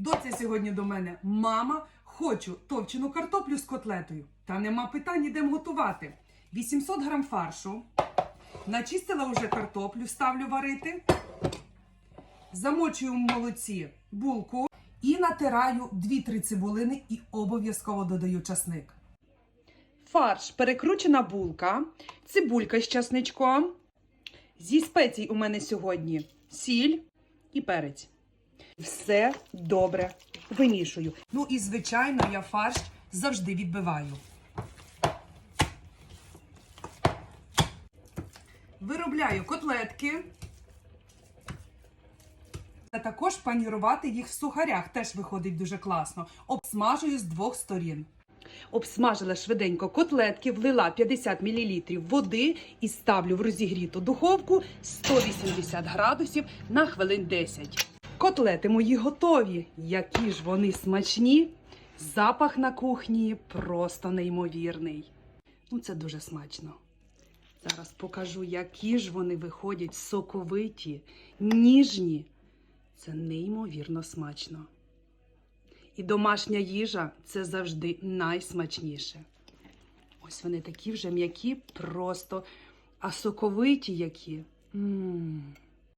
Доця сьогодні до мене. Мама, хочу товчену картоплю з котлетою. Та нема питань, ідемо готувати. 800 грам фаршу. Начистила вже картоплю, ставлю варити. Замочую в молоці булку і натираю 2-3 цибулини і обов'язково додаю часник. Фарш, перекручена булка, цибулька з часничком. Зі спецій у мене сьогодні сіль і перець. Все добре вимішую. Ну і звичайно, я фарш завжди відбиваю. Виробляю котлетки. А також панірувати їх в сухарях теж виходить дуже класно. Обсмажую з двох сторін. Обсмажила швиденько котлетки, влила 50 мл води і ставлю в розігріту духовку 180 градусів на хвилин 10. Котлети мої готові. Які ж вони смачні! Запах на кухні просто неймовірний. Ну, це дуже смачно. Зараз покажу, які ж вони виходять соковиті, ніжні. Це неймовірно смачно. І домашня їжа це завжди найсмачніше. Ось вони такі вже м'які, просто, а соковиті які. м